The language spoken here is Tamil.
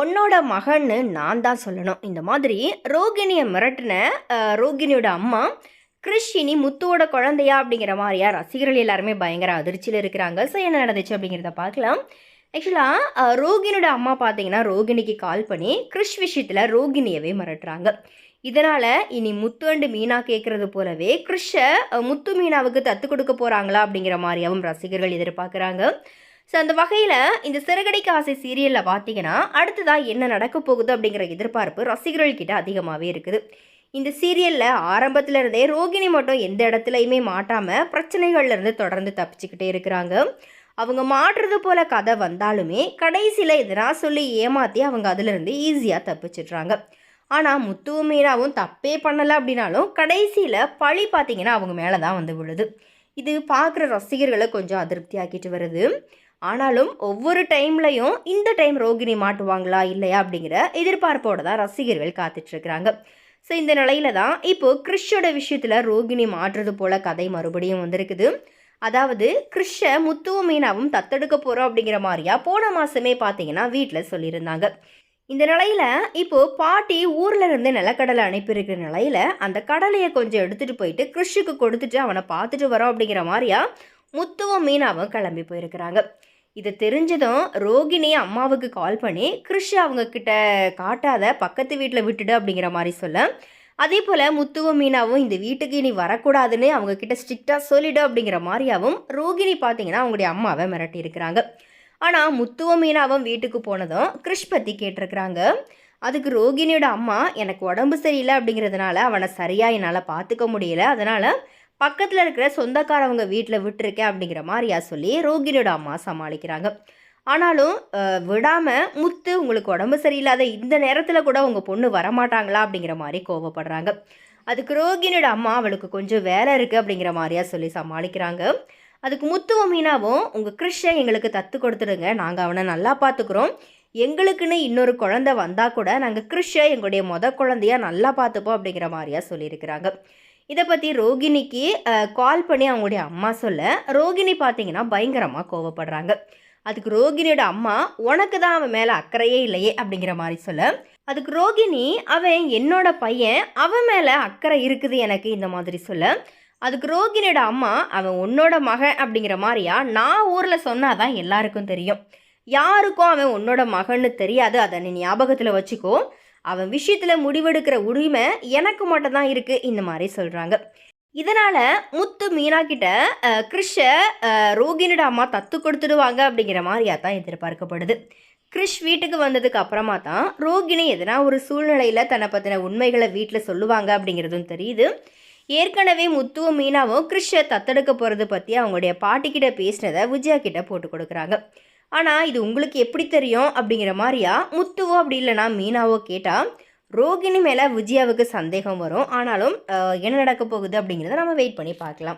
உன்னோட மகன்னு நான் தான் சொல்லணும். இந்த மாதிரி ரோகிணியை மிரட்டின ரோகிணியோட அம்மா கிறிஷ் இனி முத்துவோட குழந்தையா அப்படிங்கிற மாதிரியா ரசிகர்கள் எல்லாருமே பயங்கர அதிர்ச்சியில் இருக்கிறாங்க. ஸோ என்ன நடந்துச்சு அப்படிங்கிறத பார்க்கலாம். ஆக்சுவலாக ரோகிணியோட அம்மா பார்த்தீங்கன்னா ரோகிணிக்கு கால் பண்ணி கிறிஷ் விஷயத்தில் ரோகிணியவே மிரட்டுறாங்க. இதனால் இனி முத்து அண்டு மீனா கேட்குறது போலவே கிறிஷை முத்து மீனாவுக்கு தத்து கொடுக்க போகிறாங்களா அப்படிங்கிற மாதிரியாவும் ரசிகர்கள் எதிர்பார்க்குறாங்க. ஸோ அந்த வகையில் இந்த சிறுகடைக்கு ஆசை சீரியலில் பார்த்தீங்கன்னா அடுத்ததாக என்ன நடக்க போகுது அப்படிங்கிற எதிர்பார்ப்பு ரசிகர்கள்கிட்ட அதிகமாகவே இருக்குது. இந்த சீரியலில் ஆரம்பத்தில் இருந்தே ரோகிணி மட்டும் எந்த இடத்துலையுமே மாட்டாமல் பிரச்சனைகள்லேருந்து தொடர்ந்து தப்பிச்சுக்கிட்டே இருக்கிறாங்க. அவங்க மாட்டுறது போல கதை வந்தாலுமே கடைசியில் எதனா சொல்லி ஏமாற்றி அவங்க அதிலிருந்து ஈஸியாக தப்பிச்சிடுறாங்க. ஆனால் முத்துவும் மீனாவும் தப்பே பண்ணலை அப்படின்னாலும் கடைசியில் பழி பார்த்தீங்கன்னா அவங்க மேலே தான் வந்து விழுது. இது பார்க்குற ரசிகர்களை கொஞ்சம் அதிருப்தி ஆக்கிட்டு வருது. ஆனாலும் ஒவ்வொரு டைம்லையும் இந்த டைம் ரோகிணி மாட்டுவாங்களா இல்லையா அப்படிங்கிற எதிர்பார்ப்போடு தான் ரசிகர்கள் காத்துட்ருக்குறாங்க. ஸோ இந்த நிலையில தான் இப்போ கிறிஷோட விஷயத்தில் ரோகிணி மாற்றுறது போல கதை மறுபடியும் வந்திருக்குது. அதாவது கிறிஷை முத்துவும் மீனாவும் தத்தெடுக்க போகிறோம் அப்படிங்கிற மாதிரியா போன மாதமே பார்த்தீங்கன்னா வீட்டில் சொல்லியிருந்தாங்க. இந்த நிலையில் இப்போ பாட்டி ஊரில் இருந்து நிலக்கடலை அனுப்பியிருக்கிற நிலையில் அந்த கடலையை கொஞ்சம் எடுத்துகிட்டு போயிட்டு கிறிஷுக்கு கொடுத்துட்டு அவனை பார்த்துட்டு வரோம் அப்படிங்கிற மாதிரியா முத்துவும் மீனாவும் கிளம்பி போயிருக்கிறாங்க. இதை தெரிஞ்சதும் ரோகிணி அம்மாவுக்கு கால் பண்ணி கிருஷ் அவங்க கிட்ட காட்டாத பக்கத்து வீட்டில் விட்டுடு அப்படிங்கிற மாதிரி சொல்ல. அதே போல் முத்துவும் மீனாவும் இந்த வீட்டுக்கு இனி வரக்கூடாதுன்னு அவங்க கிட்ட ஸ்ட்ரிக்டாக சொல்லிடு அப்படிங்கிற மாதிரியாவும் ரோகிணி பார்த்தீங்கன்னா அவங்களுடைய அம்மாவை மிரட்டி இருக்கிறாங்க. ஆனால் முத்துவும் மீனாவும் வீட்டுக்கு போனதும் கிருஷ் பற்றி கேட்டிருக்கிறாங்க. அதுக்கு ரோகிணியோட அம்மா எனக்கு உடம்பு சரியில்லை அப்படிங்கிறதுனால அவனை சரியாக என்னால் பார்த்துக்க முடியல. அதனால் பக்கத்தில் இருக்கிற சொந்தக்காரவங்க வீட்டில் விட்டுருக்கேன் அப்படிங்கிற மாதிரியா சொல்லி ரோகிணியோட அம்மா சமாளிக்கிறாங்க. ஆனாலும் விடாமல் முத்து உங்களுக்கு உடம்பு சரியில்லாத இந்த நேரத்தில் கூட உங்கள் பொண்ணு வரமாட்டாங்களா அப்படிங்கிற மாதிரி கோவப்படுறாங்க. அதுக்கு ரோகிணியோட அம்மா அவளுக்கு கொஞ்சம் வேலை இருக்குது அப்படிங்கிற மாதிரியா சொல்லி சமாளிக்கிறாங்க. அதுக்கு முத்துவும் மீனாவும் உங்கள் கிறிஷை எங்களுக்கு தத்து கொடுத்துடுங்க. நாங்கள் அவனை நல்லா பார்த்துக்குறோம் எங்களுக்குன்னு இன்னொரு குழந்தை வந்தால் கூட நாங்கள் கிறிஷை எங்களுடைய மொத குழந்தையாக நல்லா பார்த்துப்போம் அப்படிங்கிற மாதிரியா சொல்லியிருக்கிறாங்க. இதை பற்றி ரோகிணிக்கு கால் பண்ணி அவங்களுடைய அம்மா சொல்ல ரோகிணி பார்த்தீங்கன்னா பயங்கரமாக கோவப்படுறாங்க. அதுக்கு ரோகிணியோட அம்மா உனக்கு தான் அவன் மேலே அக்கறையே இல்லையே அப்படிங்கிற மாதிரி சொல்ல. அதுக்கு ரோகிணி அவன் என்னோட பையன் அவன் மேலே அக்கறை இருக்குது எனக்கு இந்த மாதிரி சொல்ல. அதுக்கு ரோகிணியோட அம்மா அவன் உன்னோட மகன் அப்படிங்கிற மாதிரியா நான் ஊரில் சொன்னாதான் எல்லாருக்கும் தெரியும். யாருக்கும் அவன் உன்னோட மகன்னு தெரியாது. அதை நீ ஞாபகத்தில் வச்சுக்கோ. அவன் விஷயத்தில் முடிவெடுக்கிற உரிமை எனக்கு மட்டும் தான் இருக்குது இந்த மாதிரி சொல்கிறாங்க இதனால் முத்து மீனா கிட்ட அஹ், கிறிஷை ரோகிணியோட அம்மா தத்து கொடுத்துடுவாங்க அப்படிங்கிற மாதிரியாக தான் எதிர்பார்க்கப்படுது. கிறிஷ் வீட்டுக்கு வந்ததுக்கு அப்புறமா தான் ரோகிணி எதனா ஒரு சூழ்நிலையில் தன்னை பற்றின உண்மைகளை வீட்டில் சொல்லுவாங்க அப்படிங்கிறதும் தெரியுது. ஏற்கனவே முத்துவும் மீனாவும் கிறிஷை தத்தெடுக்க போகிறது பற்றி அவங்களுடைய பாட்டிக்கிட்ட பேசினதை விஜயா கிட்ட போட்டு கொடுக்குறாங்க. ஆனால் இது உங்களுக்கு எப்படி தெரியும் அப்படிங்கிற மாதிரியா? முத்துவோ அப்படி இல்லைனா மீனாவோ கேட்டால் ரோகிணி மேலே விஜயாவுக்கு சந்தேகம் வரும். ஆனாலும் என்ன நடக்க போகுது அப்படிங்கிறத நம்ம வெயிட் பண்ணி பார்க்கலாம்.